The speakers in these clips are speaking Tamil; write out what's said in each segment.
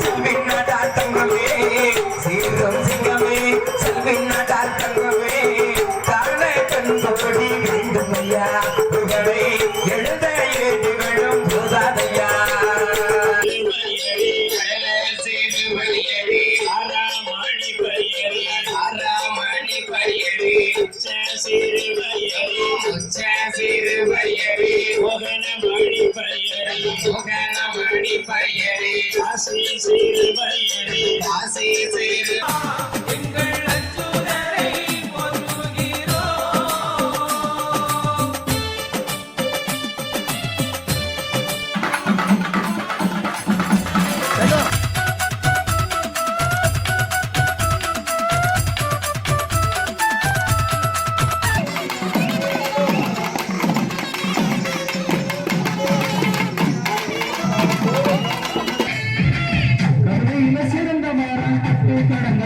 செல்வின் நாட்டார் தங்கமே சீர்கம் சிங்கமே செல்வின் நாட்டார் தங்கமே காரண கண்படி வேண்டும் ஐயா புகழை எழுத ஏற்றுகளும் போதாதையா. சிறு வயலே உச்ச சிறு வயலே ஒகன பூசாதையா கருணையில சிறந்த மரம் கட்டு கடங்க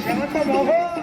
Chama essa.